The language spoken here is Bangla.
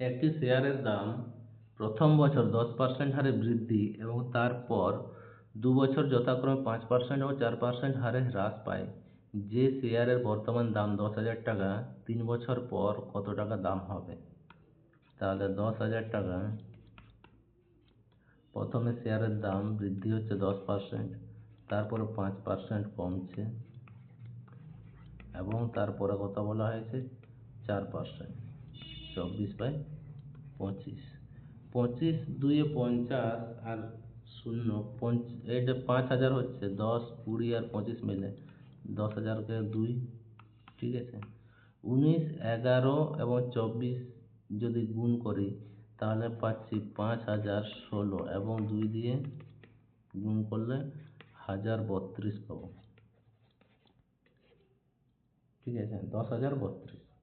একটি শেয়ারের দাম প্রথম বছর দশ পার্সেন্ট হারে বৃদ্ধি এবং তারপর দু বছর যথাক্রমে পাঁচ পার্সেন্ট ও চার পার্সেন্ট হারে হ্রাস পায়। যে শেয়ারের বর্তমান দাম দশ হাজার টাকা, তিন বছর পর কত টাকা দাম হবে? তাহলে দশ হাজার টাকা, প্রথমে শেয়ারের দাম বৃদ্ধি হচ্ছে দশ পার্সেন্ট তারপরে পাঁচ পার্সেন্ট কমছে এবং তারপরে কত বলা হয়েছে চার পার্সেন্ট চব্বিশ বাই পঁচিশ। পঁচিশ দুইয়ে পঞ্চাশ আর শূন্য, পঞ্চ, এইটা পাঁচ হাজার হচ্ছে, দশ, কুড়ি আর পঁচিশ মিলে, দশ হাজারকে দুই, ঠিক আছে? উনিশ, এগারো এবং চব্বিশ যদি গুণ করি, তাহলে পাচ্ছি পাঁচ হাজার ষোলো এবং দুই দিয়ে গুণ করলে হাজার বত্রিশ পাবো। ঠিক আছে? দশ হাজার বত্রিশ।